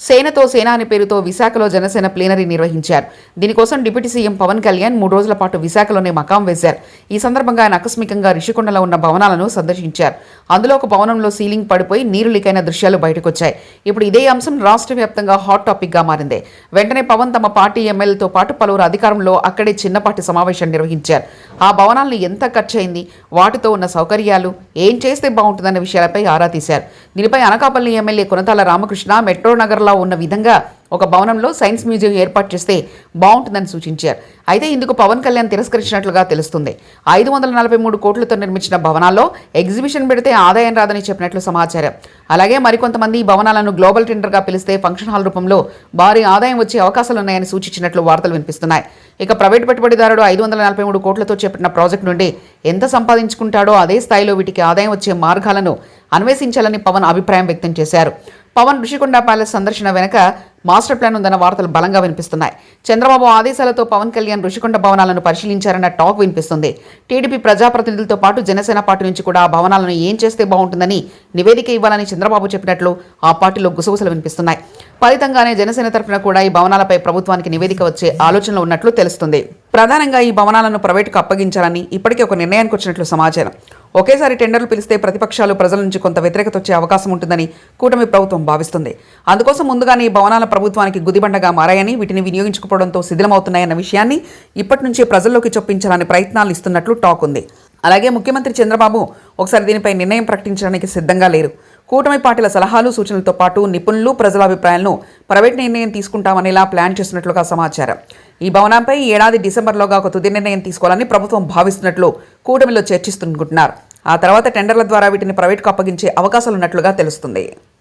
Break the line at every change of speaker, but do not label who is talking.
సేనతో సేన అనే పేరుతో విశాఖలో జనసేన ప్లీనరీ నిర్వహించారు. దీనికోసం డిప్యూటీ సీఎం పవన్ కళ్యాణ్ మూడు రోజుల పాటు విశాఖలోనే మకాం వేశారు. ఈ సందర్భంగా ఆయన ఆకస్మికంగా రిషికొండలో ఉన్న భవనాలను సందర్శించారు. అందులో ఒక భవనంలో సీలింగ్ పడిపోయి నీరు లీకైన దృశ్యాలు బయటకొచ్చాయి. ఇప్పుడు ఇదే అంశం రాష్ట్ర వ్యాప్తంగా హాట్ టాపిక్గా మారింది. వెంటనే పవన్ తమ పార్టీ ఎమ్మెల్యేతో పాటు పలువురు అధికారంలో అక్కడే చిన్నపాటి సమావేశం నిర్వహించారు. ఆ భవనాలను ఎంత ఖర్చు అయింది వాటితో ఉన్న సౌకర్యాలు? ఏం చేస్తే బాగుంటుందన్న విషయాలపై ఆరా తీశారు. దీనిపై అనకాపల్లి ఎమ్మెల్యే కొనతాల రామకృష్ణ మెట్రో నగర్లో ఉన్న విధంగా ఒక భవనంలో సైన్స్ మ్యూజియం ఏర్పాటు చేస్తే బాగుంటుందని సూచించారు. అయితే ఇందుకు పవన్ కళ్యాణ్ తిరస్కరించినట్లుగా తెలుస్తుంది. ఐదు వందల నలభై మూడు కోట్లతో నిర్మించిన భవనాల్లో ఎగ్జిబిషన్ పెడితే ఆదాయం రాదని చెప్పినట్లు సమాచారం. అలాగే మరికొంతమంది ఈ భవనాలను గ్లోబల్ టెండర్గా పిలిస్తే ఫంక్షన్ హాల్ రూపంలో భారీ ఆదాయం వచ్చే అవకాశాలున్నాయని సూచించినట్లు వార్తలు వినిపిస్తున్నాయి. ఇక ప్రైవేటు పెట్టుబడిదారుడు ఐదు వందల నలభై మూడు కోట్లతో చేపట్టిన ప్రాజెక్టు నుండి ఎంత సంపాదించుకుంటాడో అదే స్థాయిలో వీటికి ఆదాయం వచ్చే మార్గాలను అన్వేషించాలని పవన్ అభిప్రాయం వ్యక్తం చేశారు. పవన్ ఋషికొండ ప్యాలెస్ సందర్శన వెనక మాస్టర్ ప్లాన్ ఉందన్న వార్తలు బలంగా వినిపిస్తున్నాయి. చంద్రబాబు ఆదేశాలతో పవన్ కళ్యాణ్ ఋషికొండ భవనాలను పరిశీలించారన్న టాక్ వినిపిస్తుంది. టీడీపీ ప్రజాప్రతినిధులతో పాటు జనసేన పార్టీ నుంచి కూడా ఆ భవనాలను ఏం చేస్తే బాగుంటుందని నివేదిక ఇవ్వాలని చంద్రబాబు చెప్పినట్లు ఆ పార్టీలో గుసగుసలు వినిపిస్తున్నాయి. ఫలితంగానే జనసేన తరఫున కూడా ఈ భవనాలపై ప్రభుత్వానికి నివేదిక వచ్చే ఆలోచనలో ఉన్నట్లు తెలుస్తుంది. ప్రధానంగా ఈ భవనాలను ప్రైవేటుకు అప్పగించాలని ఇప్పటికే ఒక నిర్ణయానికి వచ్చినట్లు సమాచారం. ఒకేసారి టెండర్లు పిలిస్తే ప్రతిపక్షాలు ప్రజల నుంచి కొంత వ్యతిరేకత వచ్చే అవకాశం ఉంటుందని కూటమి ప్రభుత్వం భావిస్తుంది. అందుకోసం ముందుగానే ఈ భవనాల ప్రభుత్వానికి గుదిబండగా మారాయని వీటిని వినియోగించుకోవడంతో శిథిలమవుతున్నాయన్న విషయాన్ని ఇప్పటి నుంచే ప్రజల్లోకి చొప్పించాలని ప్రయత్నాలు ఇస్తున్నట్లు టాక్ ఉంది. అలాగే ముఖ్యమంత్రి చంద్రబాబు ఒకసారి దీనిపై నిర్ణయం ప్రకటించడానికి సిద్ధంగా లేరు. కూటమి పార్టీల సలహాలు సూచనలతో పాటు నిపుణులు ప్రజల అభిప్రాయాలను ప్రైవేట్ నిర్ణయం తీసుకుంటామనేలా ప్లాన్ చేస్తున్నట్లుగా సమాచారం. ఈ భవనంపై ఈ ఏడాది డిసెంబర్లోగా ఒక తుది నిర్ణయం తీసుకోవాలని ప్రభుత్వం భావిస్తున్నట్లు కూటమిలో చర్చిస్తుంటున్నారు. ఆ తర్వాత టెండర్ల ద్వారా వీటిని ప్రైవేట్కు అప్పగించే అవకాశాలున్నట్లుగా తెలుస్తుంది.